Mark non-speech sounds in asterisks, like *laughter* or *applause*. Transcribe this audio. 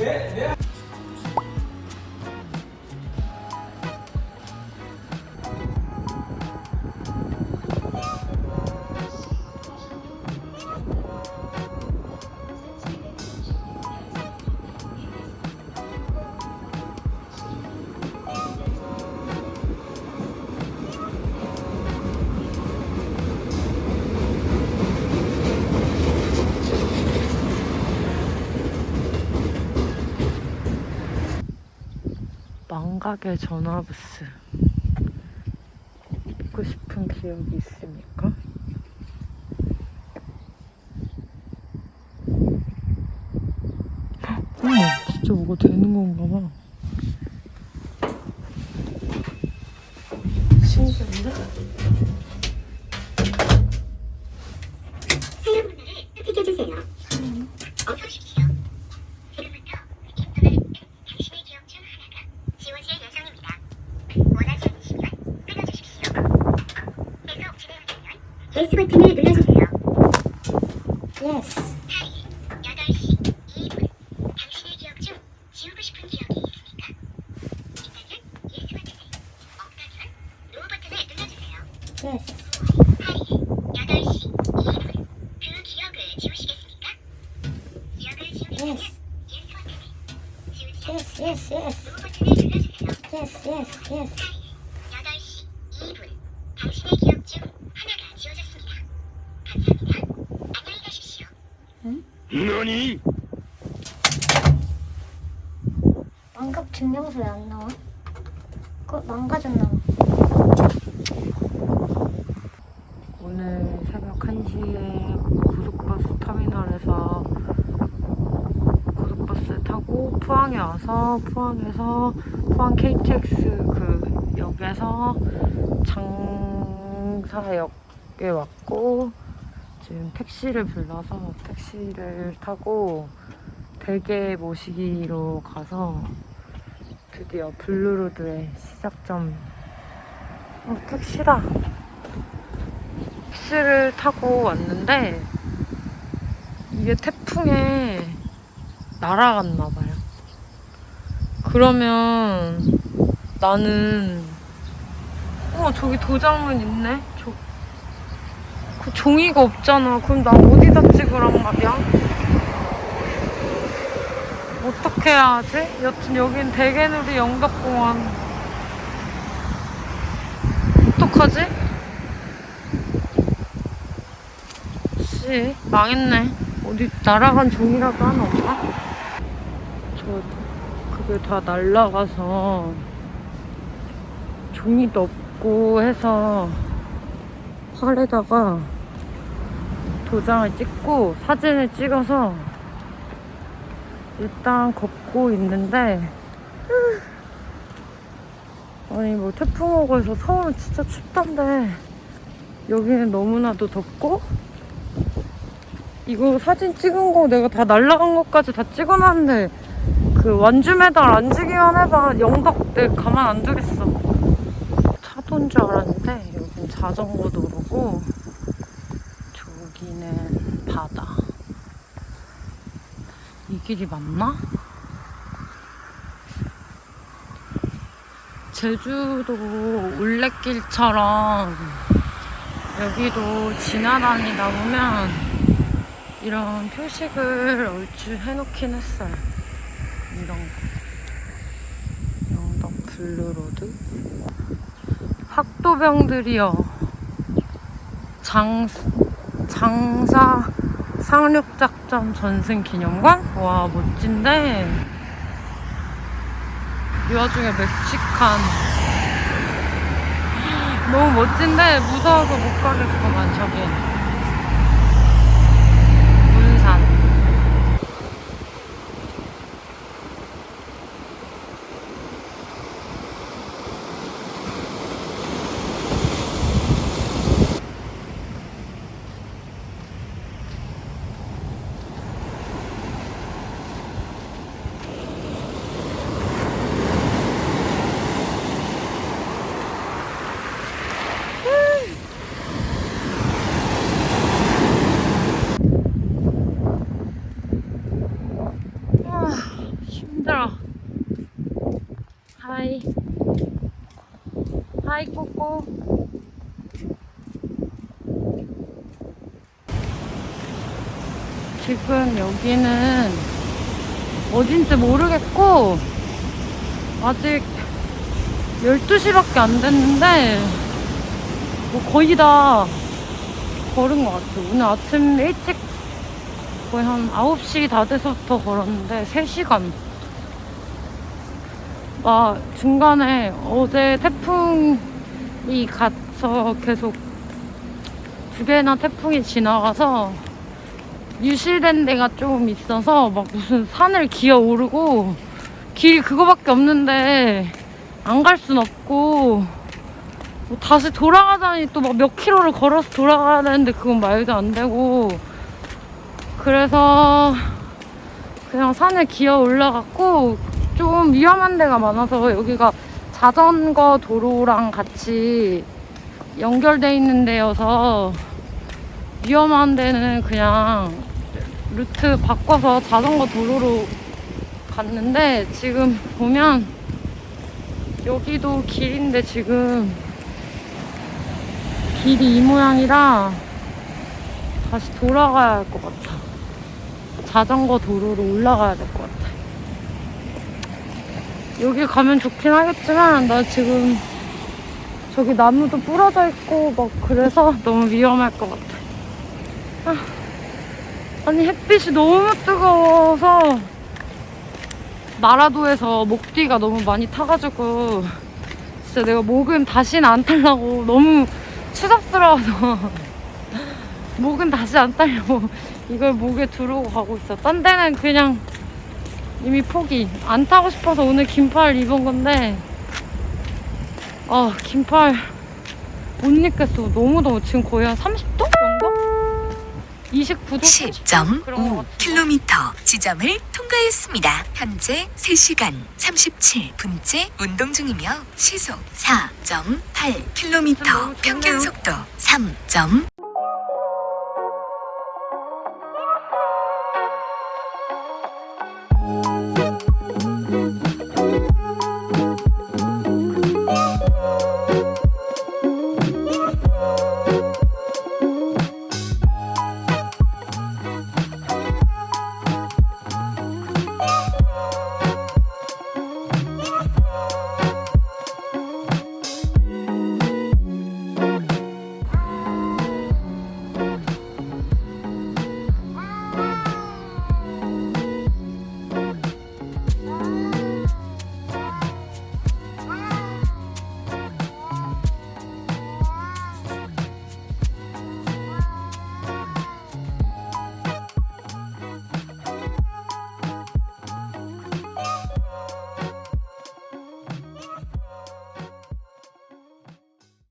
Yeah, yeah. 망각의 전화부스 입고 싶은 기억이 있습니까? 어머 진짜 뭐가 되는 건가 봐 신기한데? 새로운 문화를 선택해주세요. 어서 오십시오. 지금부터 인터넷 당신의 기억 중 하나가 지워질 예정입니다. 원하지 않으시면 끊어주십시오. 계속 진행하려면 예스 버튼을 눌러주세요. Yes. 8시 2분 당신의 기억 중 지우고 싶은 기억이 있습니까? 있다면 예스 버튼을 없다면 노 버튼을 눌러주세요. Yes. 하이, 8시 2분. 그 기억을 지우시 겠습니까? 기억을 지우려면 Yes. 예스 버튼을 지우지 Yes. Yes. Yes. 노 버튼을 눌러주세요. Yes. Yes. Yes. 하이, 8시 2분. 당신의 기억 중 하나가 지워졌습니다. 감사합니다. 안녕히 가십시오. 何 망각 증명서 왜 안 나와? 그거 망가졌나 봐. 오늘 새벽 1시에 고속버스 터미널에서 고속버스 타고 포항에 와서 포항에서 포항 KTX 그 역에서 장사역에 왔고 지금 택시를 불러서 택시를 타고 대게 모시기로 가서 드디어 블루로드의 시작점 어 택시다 택시를 타고 왔는데 이게 태풍에 날아갔나 봐요. 그러면 나는 어 저기 도장은 있네. 저, 그 종이가 없잖아. 그럼 나 어디다 찍으란 말이야? 어떻게 해야 하지? 여튼 여긴 대게누리 영덕공원. 어떡하지? 씨, 망했네. 어디 날아간 종이라도 하나 없나? 저, 그게 다 날라가서 종이도 없고 해서 팔에다가 도장을 찍고 사진을 찍어서 일단 걷고 있는데 아니 뭐 태풍 오고 해서 서울은 진짜 춥던데 여기는 너무나도 덥고 이거 사진 찍은 거 내가 다 날라간 것까지 다 찍어놨는데 그 완주 메달 안 주기만 해봐. 영덕 내 가만 안 두겠어. 차도인 줄 알았는데 자전거 도로고 저기는 바다 이 길이 맞나? 제주도 올레길처럼 여기도 지나다니다 보면 이런 표식을 얼추 해놓긴 했어요. 이런 거. 영덕 블루로드. 학도병들이요. 장, 장사 상륙작전 전승 기념관? 와, 멋진데. 이 와중에 멕시칸. 너무 멋진데 무서워서 못 가겠구만, 저긴. 문산. 아, 힘들어. 하이. 하이, 꼬꼬. 지금 여기는 어딘지 모르겠고, 아직 12시밖에 안 됐는데, 뭐 거의 다 걸은 것 같아요. 오늘 아침 일찍 거의 한 9시 다 돼서부터 걸었는데 3시간 막 중간에 어제 태풍이 가서 계속 두 개나 태풍이 지나가서 유실된 데가 좀 있어서 막 무슨 산을 기어 오르고 길이 그거밖에 없는데 안 갈 순 없고 뭐 다시 돌아가자니 또 막 몇 킬로를 걸어서 돌아가야 되는데 그건 말도 안 되고 그래서 그냥 산을 기어 올라갔고 좀 위험한 데가 많아서 여기가 자전거 도로랑 같이 연결돼 있는 데여서 위험한 데는 그냥 루트 바꿔서 자전거 도로로 갔는데 지금 보면 여기도 길인데 지금 길이 이 모양이라 다시 돌아가야 할 것 같아. 자전거 도로로 올라가야 될 것 같아. 여기 가면 좋긴 하겠지만 나 지금 저기 나무도 부러져 있고 막 그래서 너무 위험할 것 같아. 아, 아니 햇빛이 너무 뜨거워서 마라도에서 목뒤가 너무 많이 타가지고 진짜 내가 목은 다시는 안 타려고 너무 추잡스러워서 *laughs* 목은 다시 안 타려고 이걸 목에 두르고 가고 있어. 딴 데는 그냥 이미 포기. 안 타고 싶어서 오늘 긴팔 입은 건데 아 긴팔 못 입겠어. 너무 더워. 지금 거의 한 30도 정도? 29도? 30도? 10.5km 지점을 통과했습니다. 현재 3시간 37분째 운동 중이며 시속 4.8km 평균 속도 3.8